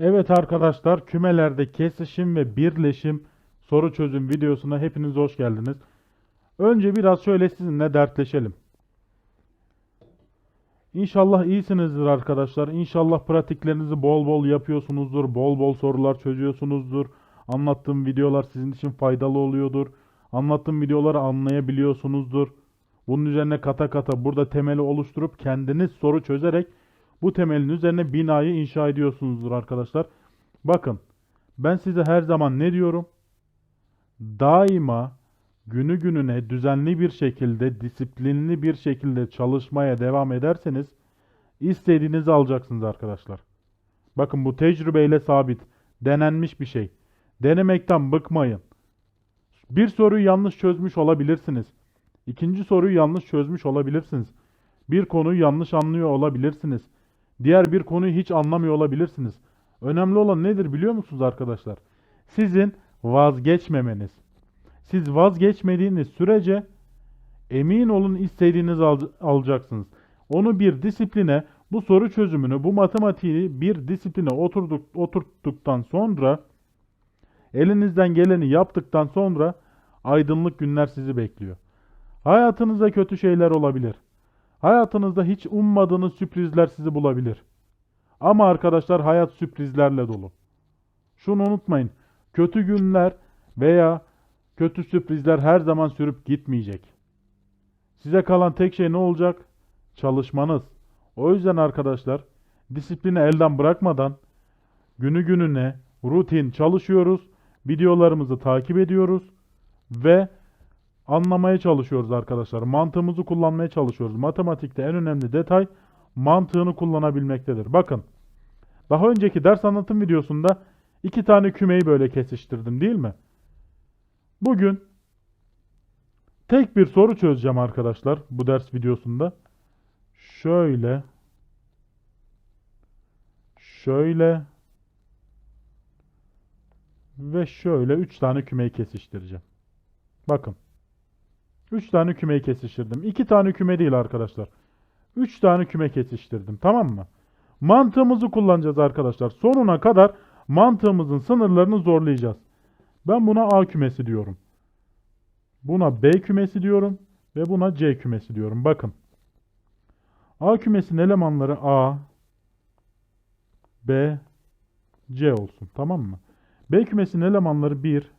Evet arkadaşlar kümelerde kesişim ve birleşim soru çözüm videosuna hepiniz hoş geldiniz. Önce biraz şöyle sizinle dertleşelim. İnşallah iyisinizdir arkadaşlar. İnşallah pratiklerinizi bol bol yapıyorsunuzdur. Bol bol sorular çözüyorsunuzdur. Anlattığım videolar sizin için faydalı oluyordur. Anlattığım videoları anlayabiliyorsunuzdur. Bunun üzerine kata kata burada temeli oluşturup kendiniz soru çözerek bu temelin üzerine binayı inşa ediyorsunuzdur arkadaşlar. Bakın ben size her zaman ne diyorum? Daima günü gününe düzenli bir şekilde, disiplinli bir şekilde çalışmaya devam ederseniz istediğinizi alacaksınız arkadaşlar. Bakın bu tecrübeyle sabit, denenmiş bir şey. Denemekten bıkmayın. Bir soruyu yanlış çözmüş olabilirsiniz. İkinci soruyu yanlış çözmüş olabilirsiniz. Bir konuyu yanlış anlıyor olabilirsiniz. Diğer bir konuyu hiç anlamıyor olabilirsiniz. Önemli olan nedir biliyor musunuz arkadaşlar? Sizin vazgeçmemeniz. Siz vazgeçmediğiniz sürece emin olun istediğinizi al- alacaksınız. Onu bir disipline, bu soru çözümünü, bu matematiği bir disipline oturduk, oturttuktan sonra elinizden geleni yaptıktan sonra aydınlık günler sizi bekliyor. Hayatınızda kötü şeyler olabilir. Hayatınızda hiç ummadığınız sürprizler sizi bulabilir. Ama arkadaşlar hayat sürprizlerle dolu. Şunu unutmayın. Kötü günler veya kötü sürprizler her zaman sürüp gitmeyecek. Size kalan tek şey ne olacak? Çalışmanız. O yüzden arkadaşlar disiplini elden bırakmadan günü gününe rutin çalışıyoruz. Videolarımızı takip ediyoruz ve anlamaya çalışıyoruz arkadaşlar. Mantığımızı kullanmaya çalışıyoruz. Matematikte en önemli detay mantığını kullanabilmektedir. Bakın. Daha önceki ders anlatım videosunda iki tane kümeyi böyle kesiştirdim değil mi? Bugün tek bir soru çözeceğim arkadaşlar bu ders videosunda. Şöyle şöyle ve şöyle üç tane kümeyi kesiştireceğim. Bakın. 3 tane kümeyi kesiştirdim. 2 tane küme değil arkadaşlar. 3 tane küme kesiştirdim. Tamam mı? Mantığımızı kullanacağız arkadaşlar. Sonuna kadar mantığımızın sınırlarını zorlayacağız. Ben buna A kümesi diyorum. Buna B kümesi diyorum. Ve buna C kümesi diyorum. Bakın. A kümesinin elemanları A, B, C olsun. Tamam mı? B kümesinin elemanları 1,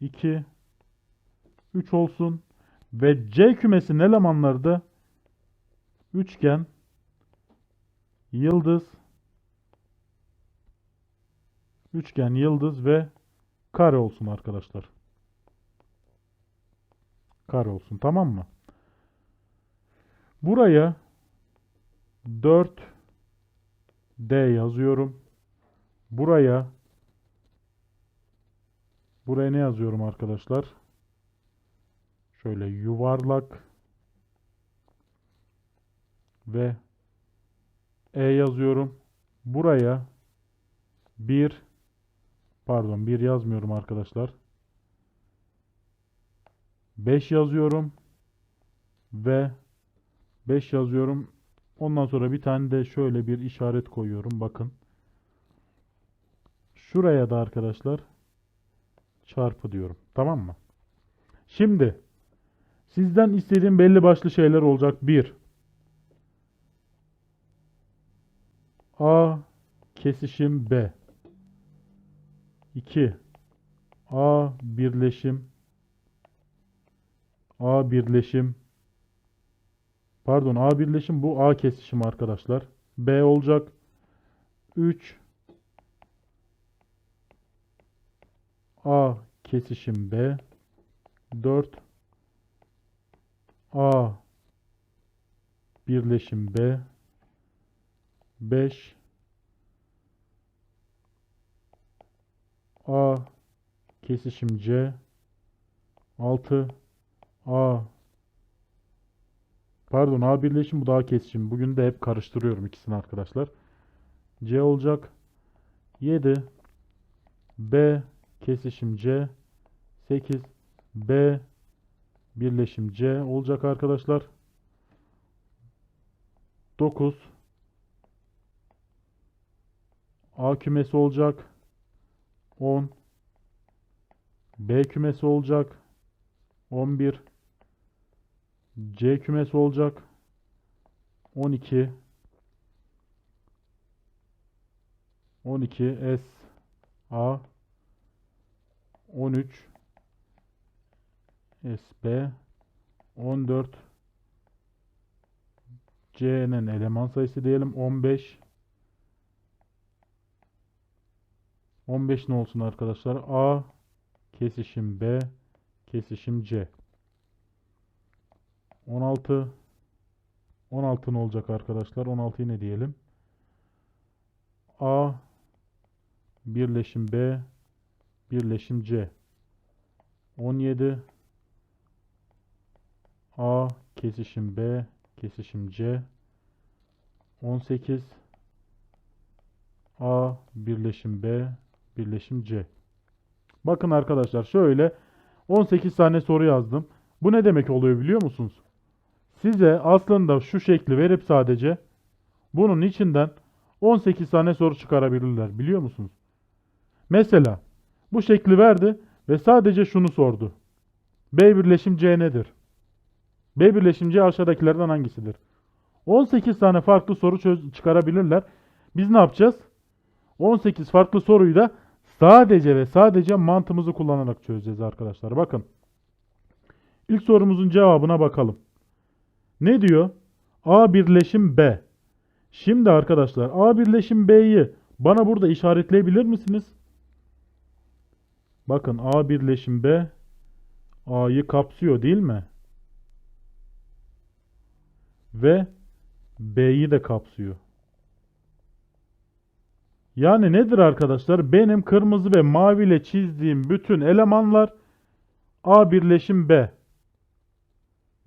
2, 3 olsun. Ve C kümesinin elemanları da üçgen, yıldız, üçgen, yıldız ve kare olsun arkadaşlar. Kare olsun tamam mı? Buraya 4 D yazıyorum. Buraya buraya ne yazıyorum arkadaşlar? Şöyle yuvarlak ve E yazıyorum. Buraya bir pardon bir yazmıyorum arkadaşlar. 5 yazıyorum ve 5 yazıyorum. Ondan sonra bir tane de şöyle bir işaret koyuyorum. Bakın. Şuraya da arkadaşlar çarpı diyorum. Tamam mı? Şimdi Sizden istediğim belli başlı şeyler olacak. 1. A kesişim B. 2. A birleşim A birleşim Pardon A birleşim bu A kesişim arkadaşlar. B olacak. 3 A kesişim B 4 A. Birleşim B. 5 A. Kesişim C. 6 A. Pardon A birleşim bu da A kesişim. Bugün de hep karıştırıyorum ikisini arkadaşlar. C olacak. 7 B kesişim C. 8 B birleşim C olacak arkadaşlar. 9 A kümesi olacak. 10 B kümesi olacak. 11 C kümesi olacak. 12 12 S A 13 S B 14 C'nin eleman sayısı diyelim 15 15 ne olsun arkadaşlar? A kesişim B kesişim C 16 16 ne olacak arkadaşlar? 16'yı ne diyelim? A birleşim B birleşim C 17 A kesişim B kesişim C 18 A birleşim B birleşim C Bakın arkadaşlar şöyle 18 tane soru yazdım. Bu ne demek oluyor biliyor musunuz? Size aslında şu şekli verip sadece bunun içinden 18 tane soru çıkarabilirler biliyor musunuz? Mesela bu şekli verdi ve sadece şunu sordu. B birleşim C nedir? B birleşim C aşağıdakilerden hangisidir? 18 tane farklı soru çıkarabilirler. Biz ne yapacağız? 18 farklı soruyu da sadece ve sadece mantığımızı kullanarak çözeceğiz arkadaşlar. Bakın. İlk sorumuzun cevabına bakalım. Ne diyor? A birleşim B. Şimdi arkadaşlar A birleşim B'yi bana burada işaretleyebilir misiniz? Bakın A birleşim B A'yı kapsıyor değil mi? Ve B'yi de kapsıyor. Yani nedir arkadaşlar? Benim kırmızı ve mavi ile çizdiğim bütün elemanlar A birleşim B.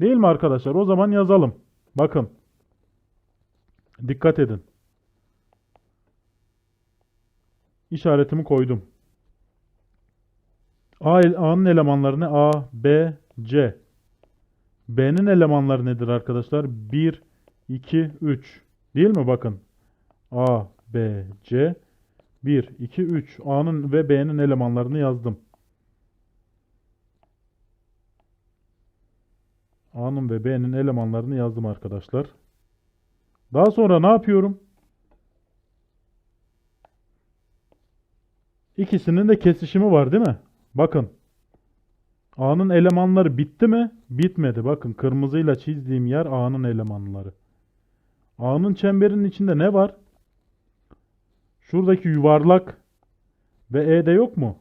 Değil mi arkadaşlar? O zaman yazalım. Bakın. Dikkat edin. İşaretimi koydum. A'nın elemanları ne? A, B, C. B'nin elemanları nedir arkadaşlar? 1, 2, 3. Değil mi? Bakın. A, B, C. 1, 2, 3. A'nın ve B'nin elemanlarını yazdım. A'nın ve B'nin elemanlarını yazdım arkadaşlar. Daha sonra ne yapıyorum? İkisinin de kesişimi var değil mi? Bakın. A'nın elemanları bitti mi? Bitmedi. Bakın kırmızıyla çizdiğim yer A'nın elemanları. A'nın çemberinin içinde ne var? Şuradaki yuvarlak ve E de yok mu?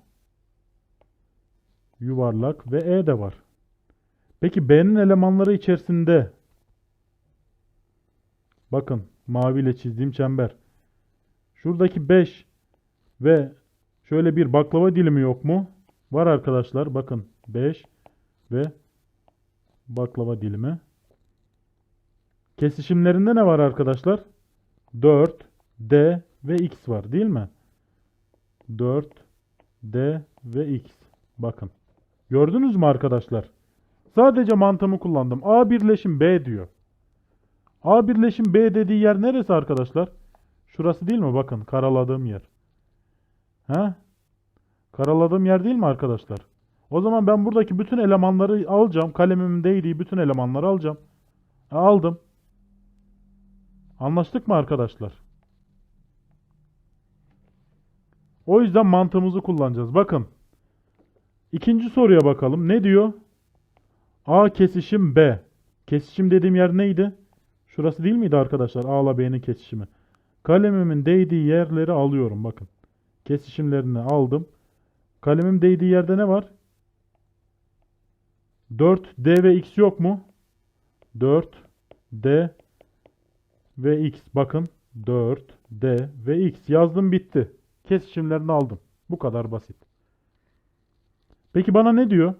Yuvarlak ve E de var. Peki B'nin elemanları içerisinde bakın mavi ile çizdiğim çember. Şuradaki 5 ve şöyle bir baklava dilimi yok mu? Var arkadaşlar. Bakın 5 ve baklava dilimi. Kesişimlerinde ne var arkadaşlar? 4, D ve X var değil mi? 4, D ve X. Bakın. Gördünüz mü arkadaşlar? Sadece mantığımı kullandım. A birleşim B diyor. A birleşim B dediği yer neresi arkadaşlar? Şurası değil mi? Bakın karaladığım yer. He? Karaladığım yer değil mi arkadaşlar? O zaman ben buradaki bütün elemanları alacağım. Kalemimin değdiği bütün elemanları alacağım. E, aldım. Anlaştık mı arkadaşlar? O yüzden mantığımızı kullanacağız. Bakın. İkinci soruya bakalım. Ne diyor? A kesişim B. Kesişim dediğim yer neydi? Şurası değil miydi arkadaşlar? A ile B'nin kesişimi. Kalemimin değdiği yerleri alıyorum. Bakın. Kesişimlerini aldım. Kalemim değdiği yerde ne var? 4 D ve X yok mu? 4 D ve X. Bakın 4 D ve X. Yazdım bitti. Kesişimlerini aldım. Bu kadar basit. Peki bana ne diyor?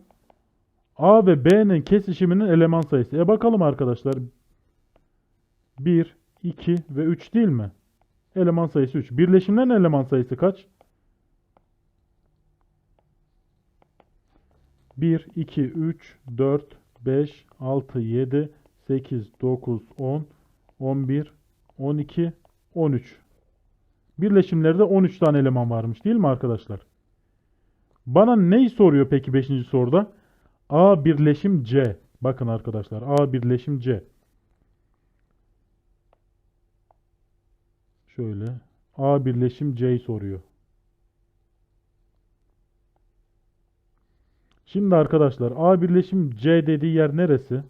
A ve B'nin kesişiminin eleman sayısı. E bakalım arkadaşlar. 1, 2 ve 3 değil mi? Eleman sayısı 3. Birleşimlerin eleman sayısı kaç? 1, 2, 3, 4, 5, 6, 7, 8, 9, 10, 11, 12, 13. Birleşimlerde 13 tane eleman varmış değil mi arkadaşlar? Bana neyi soruyor peki 5. soruda? A birleşim C. Bakın arkadaşlar A birleşim C. Şöyle A birleşim C'yi soruyor. Şimdi arkadaşlar A birleşim C dediği yer neresi?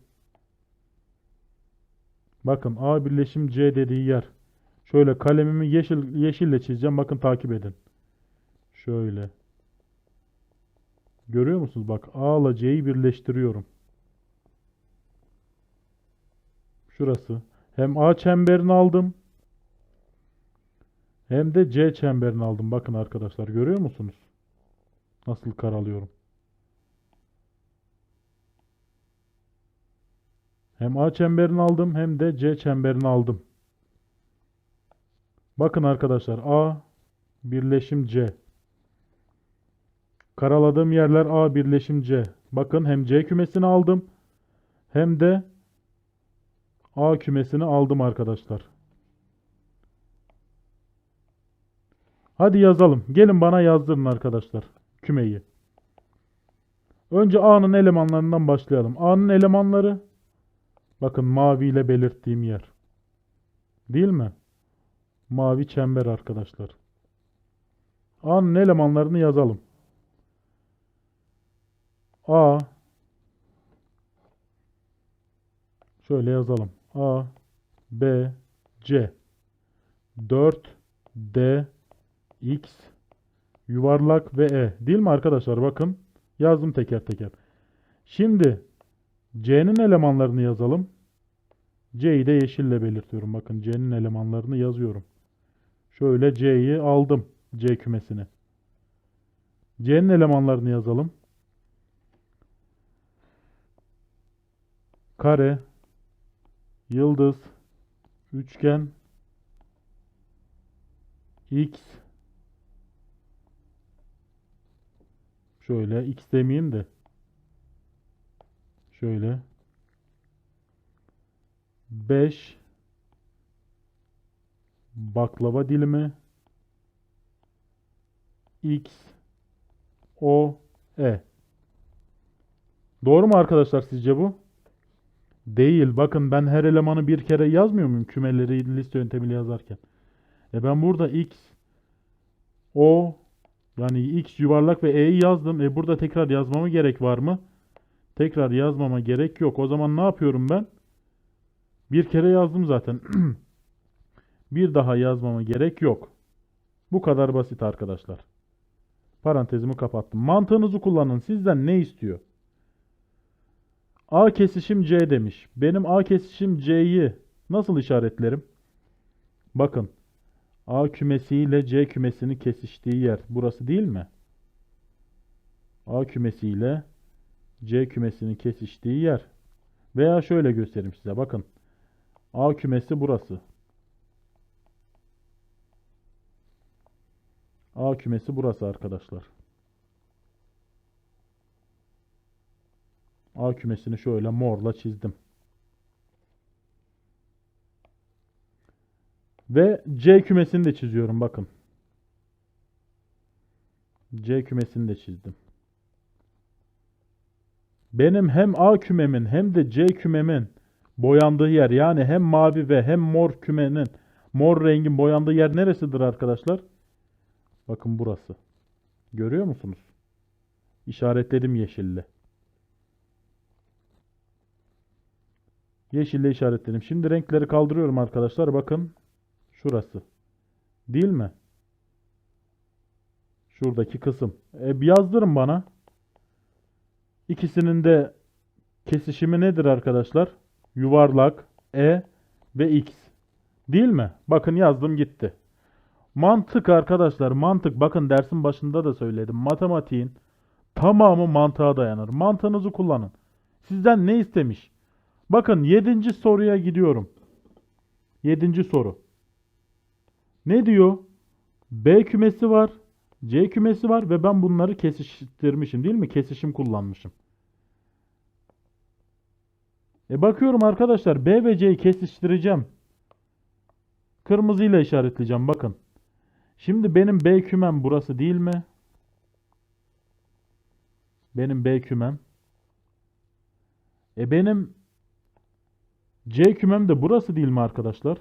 Bakın A birleşim C dediği yer. Şöyle kalemimi yeşil yeşille çizeceğim. Bakın takip edin. Şöyle. Görüyor musunuz? Bak A ile C'yi birleştiriyorum. Şurası. Hem A çemberini aldım. Hem de C çemberini aldım. Bakın arkadaşlar görüyor musunuz? Nasıl karalıyorum. Hem A çemberini aldım hem de C çemberini aldım. Bakın arkadaşlar A birleşim C. Karaladığım yerler A birleşim C. Bakın hem C kümesini aldım hem de A kümesini aldım arkadaşlar. Hadi yazalım. Gelin bana yazdırın arkadaşlar kümeyi. Önce A'nın elemanlarından başlayalım. A'nın elemanları bakın mavi ile belirttiğim yer. Değil mi? Mavi çember arkadaşlar. A'nın elemanlarını yazalım. A şöyle yazalım. A B C 4 D X yuvarlak ve E. Değil mi arkadaşlar? Bakın yazdım teker teker. Şimdi C'nin elemanlarını yazalım. C'yi de yeşille belirtiyorum. Bakın C'nin elemanlarını yazıyorum. Şöyle C'yi aldım. C kümesini. C'nin elemanlarını yazalım. Kare, yıldız, üçgen, x, şöyle x demeyeyim de, şöyle, 5, baklava dilimi, x, o, e. Doğru mu arkadaşlar sizce bu? Değil. Bakın ben her elemanı bir kere yazmıyor muyum kümeleri liste yöntemiyle yazarken? E ben burada x, o yani x yuvarlak ve e'yi yazdım. E burada tekrar yazmama gerek var mı? Tekrar yazmama gerek yok. O zaman ne yapıyorum ben? Bir kere yazdım zaten. bir daha yazmama gerek yok. Bu kadar basit arkadaşlar. Parantezimi kapattım. Mantığınızı kullanın. Sizden ne istiyor? A kesişim C demiş. Benim A kesişim C'yi nasıl işaretlerim? Bakın. A kümesi ile C kümesinin kesiştiği yer. Burası değil mi? A kümesi ile C kümesinin kesiştiği yer. Veya şöyle göstereyim size. Bakın. A kümesi burası. A kümesi burası arkadaşlar. A kümesini şöyle morla çizdim. Ve C kümesini de çiziyorum bakın. C kümesini de çizdim. Benim hem A kümemin hem de C kümemin boyandığı yer yani hem mavi ve hem mor kümenin mor rengin boyandığı yer neresidir arkadaşlar? Bakın burası. Görüyor musunuz? İşaretledim yeşille. Yeşille işaretledim. Şimdi renkleri kaldırıyorum arkadaşlar. Bakın. Şurası. Değil mi? Şuradaki kısım. E, bir yazdırın bana. İkisinin de kesişimi nedir arkadaşlar? Yuvarlak, E ve X. Değil mi? Bakın yazdım gitti. Mantık arkadaşlar mantık. Bakın dersin başında da söyledim. Matematiğin tamamı mantığa dayanır. Mantığınızı kullanın. Sizden ne istemiş? Bakın 7. soruya gidiyorum. 7. soru. Ne diyor? B kümesi var. C kümesi var ve ben bunları kesiştirmişim değil mi? Kesişim kullanmışım. E bakıyorum arkadaşlar B ve C'yi kesiştireceğim. Kırmızıyla işaretleyeceğim bakın. Şimdi benim B kümem burası değil mi? Benim B kümem. E benim C kümem de burası değil mi arkadaşlar?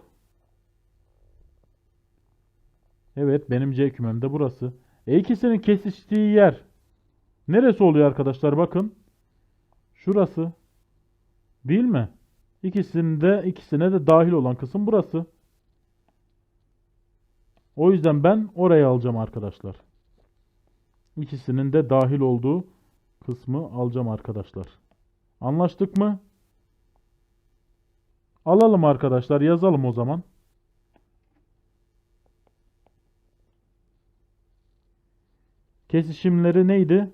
Evet benim C kümem de burası. E ikisinin kesiştiği yer neresi oluyor arkadaşlar bakın. Şurası. Değil mi? İkisinde ikisine de dahil olan kısım burası. O yüzden ben orayı alacağım arkadaşlar. İkisinin de dahil olduğu kısmı alacağım arkadaşlar. Anlaştık mı? Alalım arkadaşlar. Yazalım o zaman. Kesişimleri neydi?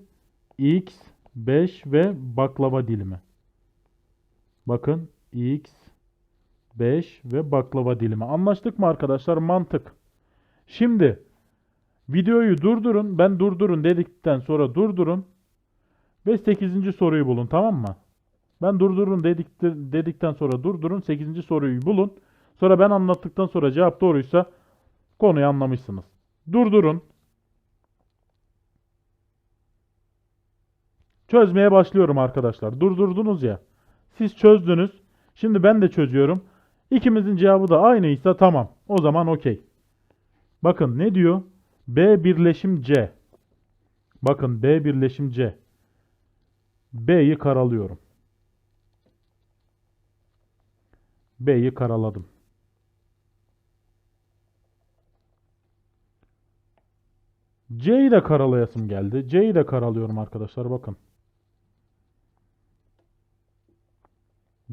X, 5 ve baklava dilimi. Bakın X, 5 ve baklava dilimi. Anlaştık mı arkadaşlar? Mantık. Şimdi videoyu durdurun. Ben durdurun dedikten sonra durdurun. Ve 8. soruyu bulun tamam mı? Ben durdurun dedik, dedikten sonra durdurun. 8. soruyu bulun. Sonra ben anlattıktan sonra cevap doğruysa konuyu anlamışsınız. Durdurun. Çözmeye başlıyorum arkadaşlar. Durdurdunuz ya. Siz çözdünüz. Şimdi ben de çözüyorum. İkimizin cevabı da aynıysa tamam. O zaman okey. Bakın ne diyor? B birleşim C. Bakın B birleşim C. B'yi karalıyorum. B'yi karaladım. C'yi de karalayasım geldi. C'yi de karalıyorum arkadaşlar bakın.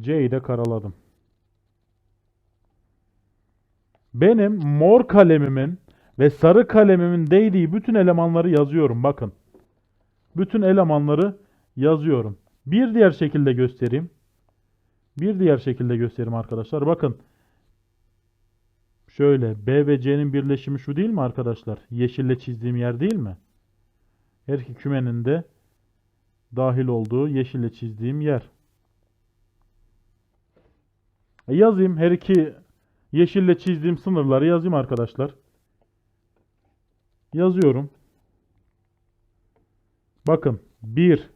C'yi de karaladım. Benim mor kalemimin ve sarı kalemimin değdiği bütün elemanları yazıyorum bakın. Bütün elemanları yazıyorum. Bir diğer şekilde göstereyim. Bir diğer şekilde göstereyim arkadaşlar. Bakın. Şöyle B ve C'nin birleşimi şu değil mi arkadaşlar? Yeşille çizdiğim yer değil mi? Her iki kümenin de dahil olduğu yeşille çizdiğim yer. E yazayım. Her iki yeşille çizdiğim sınırları yazayım arkadaşlar. Yazıyorum. Bakın 1,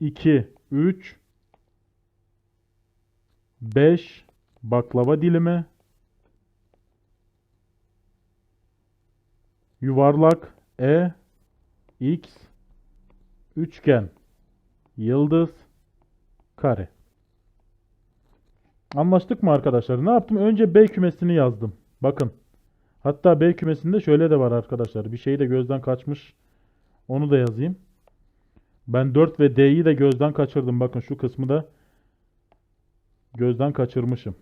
2, 3, 5 baklava dilimi, yuvarlak E, X, üçgen, yıldız, kare. Anlaştık mı arkadaşlar? Ne yaptım? Önce B kümesini yazdım. Bakın. Hatta B kümesinde şöyle de var arkadaşlar. Bir şey de gözden kaçmış. Onu da yazayım. Ben 4 ve D'yi de gözden kaçırdım. Bakın şu kısmı da gözden kaçırmışım.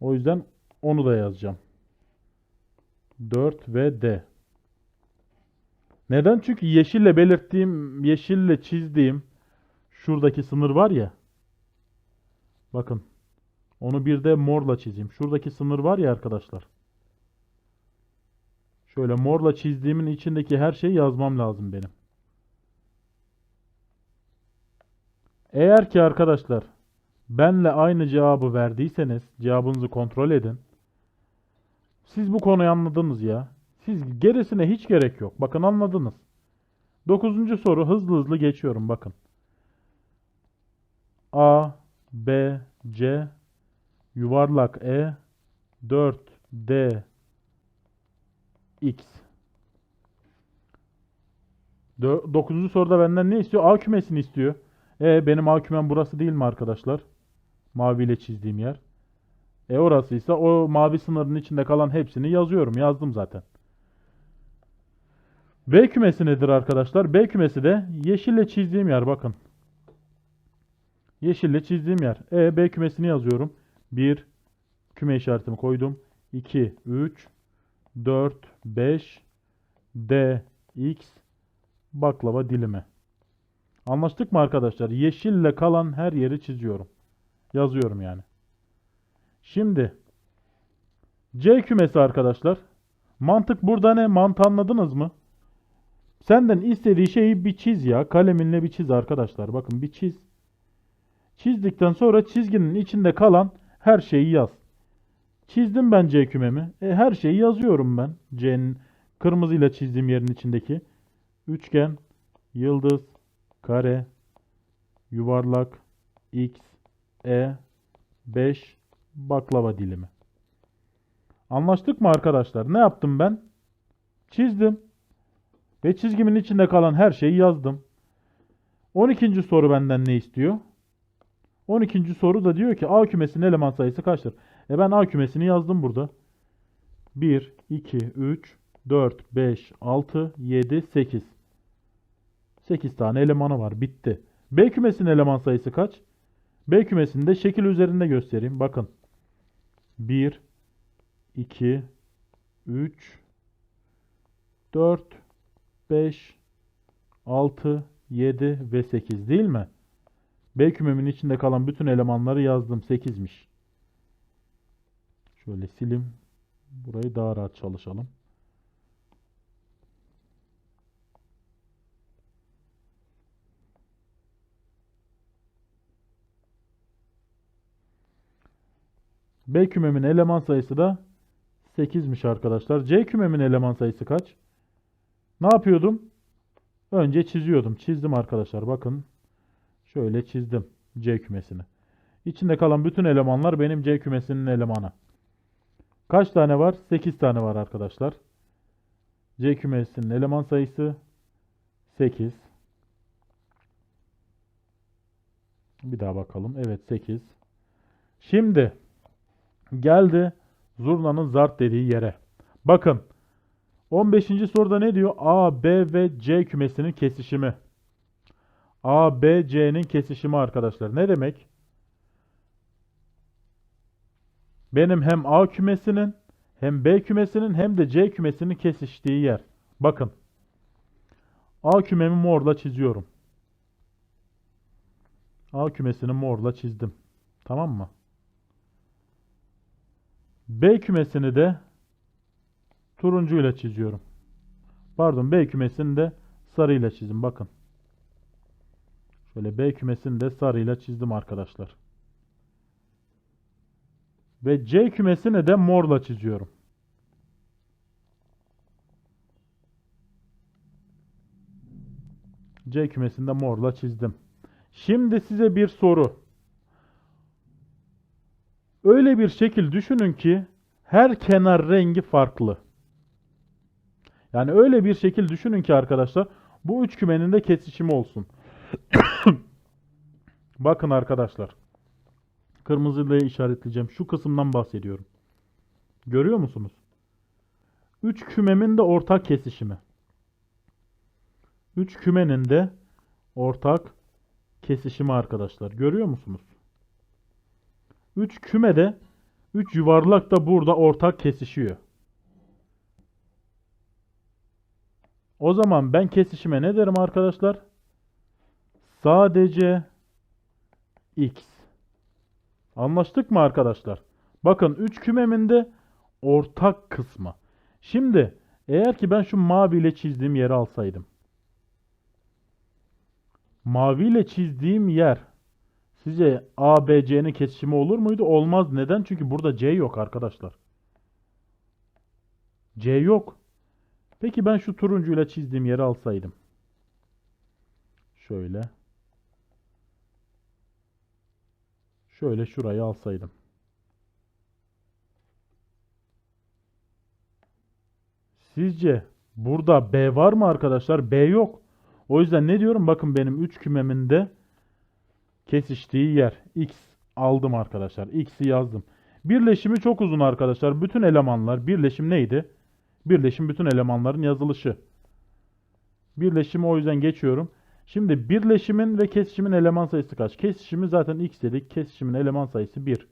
O yüzden onu da yazacağım. 4 ve D. Neden? Çünkü yeşille belirttiğim, yeşille çizdiğim şuradaki sınır var ya. Bakın. Onu bir de morla çizeyim. Şuradaki sınır var ya arkadaşlar. Şöyle morla çizdiğimin içindeki her şeyi yazmam lazım benim. Eğer ki arkadaşlar benle aynı cevabı verdiyseniz cevabınızı kontrol edin. Siz bu konuyu anladınız ya. Siz gerisine hiç gerek yok. Bakın anladınız. Dokuzuncu soru hızlı hızlı geçiyorum bakın. A, B, C, yuvarlak E, 4, D, X. Dö- Dokuzuncu soruda benden ne istiyor? A kümesini istiyor. E benim A kümem burası değil mi arkadaşlar? Maviyle çizdiğim yer. E orasıysa o mavi sınırın içinde kalan hepsini yazıyorum. Yazdım zaten. B kümesi nedir arkadaşlar? B kümesi de yeşille çizdiğim yer bakın. Yeşille çizdiğim yer. E B kümesini yazıyorum. 1 küme işaretimi koydum. 2 3 4 5 D X baklava dilimi. Anlaştık mı arkadaşlar? Yeşille kalan her yeri çiziyorum. Yazıyorum yani. Şimdi C kümesi arkadaşlar. Mantık burada ne? Mantı anladınız mı? Senden istediği şeyi bir çiz ya. Kaleminle bir çiz arkadaşlar. Bakın bir çiz. Çizdikten sonra çizginin içinde kalan her şeyi yaz. Çizdim ben C kümemi. E, her şeyi yazıyorum ben. C'nin kırmızıyla çizdiğim yerin içindeki. Üçgen, yıldız, kare, yuvarlak, x, e, 5, baklava dilimi. Anlaştık mı arkadaşlar? Ne yaptım ben? Çizdim. Ve çizgimin içinde kalan her şeyi yazdım. 12. soru benden ne istiyor? 12. soru da diyor ki A kümesinin eleman sayısı kaçtır? E ben A kümesini yazdım burada. 1, 2, 3, 4, 5, 6, 7, 8. 8 tane elemanı var. Bitti. B kümesinin eleman sayısı kaç? B kümesini de şekil üzerinde göstereyim. Bakın. 1, 2, 3, 4, 5, 6, 7 ve 8 değil mi? B kümemin içinde kalan bütün elemanları yazdım. 8'miş. Şöyle silim. Burayı daha rahat çalışalım. B kümemin eleman sayısı da 8'miş arkadaşlar. C kümemin eleman sayısı kaç? Ne yapıyordum? Önce çiziyordum. Çizdim arkadaşlar. Bakın. Şöyle çizdim C kümesini. İçinde kalan bütün elemanlar benim C kümesinin elemanı. Kaç tane var? 8 tane var arkadaşlar. C kümesinin eleman sayısı 8. Bir daha bakalım. Evet 8. Şimdi geldi zurnanın zart dediği yere. Bakın 15. soruda ne diyor? A, B ve C kümesinin kesişimi. A, B, C'nin kesişimi arkadaşlar. Ne demek? Benim hem A kümesinin hem B kümesinin hem de C kümesinin kesiştiği yer. Bakın. A kümemi morla çiziyorum. A kümesini morla çizdim. Tamam mı? B kümesini de turuncuyla çiziyorum. Pardon B kümesini de sarıyla çizdim. Bakın. Şöyle B kümesini de sarıyla çizdim arkadaşlar. Ve C kümesini de morla çiziyorum. C kümesini de morla çizdim. Şimdi size bir soru. Öyle bir şekil düşünün ki her kenar rengi farklı. Yani öyle bir şekil düşünün ki arkadaşlar bu üç kümenin de kesişimi olsun. Bakın arkadaşlar. Kırmızıyla işaretleyeceğim. Şu kısımdan bahsediyorum. Görüyor musunuz? Üç kümemin de ortak kesişimi. Üç kümenin de ortak kesişimi arkadaşlar. Görüyor musunuz? Üç küme de üç yuvarlak da burada ortak kesişiyor. O zaman ben kesişime ne derim arkadaşlar? Sadece x. Anlaştık mı arkadaşlar? Bakın 3 kümemin de ortak kısmı. Şimdi eğer ki ben şu maviyle çizdiğim yeri alsaydım. Maviyle çizdiğim yer sizce A, B, kesişimi olur muydu? Olmaz. Neden? Çünkü burada C yok arkadaşlar. C yok. Peki ben şu turuncuyla çizdiğim yeri alsaydım. Şöyle. Şöyle şurayı alsaydım. Sizce burada B var mı arkadaşlar? B yok. O yüzden ne diyorum? Bakın benim 3 kümemin de kesiştiği yer. X aldım arkadaşlar. X'i yazdım. Birleşimi çok uzun arkadaşlar. Bütün elemanlar. Birleşim neydi? Birleşim bütün elemanların yazılışı. Birleşimi o yüzden geçiyorum. Şimdi birleşimin ve kesişimin eleman sayısı kaç? Kesişimi zaten x dedik. Kesişimin eleman sayısı 1.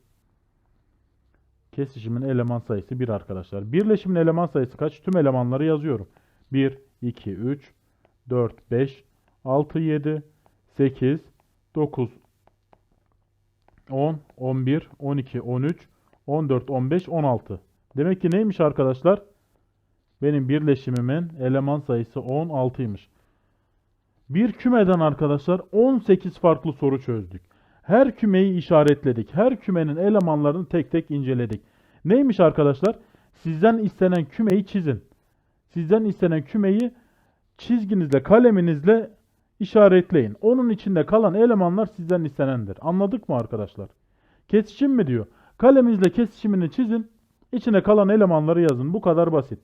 Kesişimin eleman sayısı 1 arkadaşlar. Birleşimin eleman sayısı kaç? Tüm elemanları yazıyorum. 1, 2, 3, 4, 5, 6, 7, 8, 9, 10, 11, 12, 13, 14, 15, 16. Demek ki neymiş arkadaşlar? Benim birleşimimin eleman sayısı 16'ymış. Bir kümeden arkadaşlar 18 farklı soru çözdük. Her kümeyi işaretledik. Her kümenin elemanlarını tek tek inceledik. Neymiş arkadaşlar? Sizden istenen kümeyi çizin. Sizden istenen kümeyi çizginizle, kaleminizle işaretleyin. Onun içinde kalan elemanlar sizden istenendir. Anladık mı arkadaşlar? Kesişim mi diyor? Kaleminizle kesişimini çizin. İçine kalan elemanları yazın. Bu kadar basit.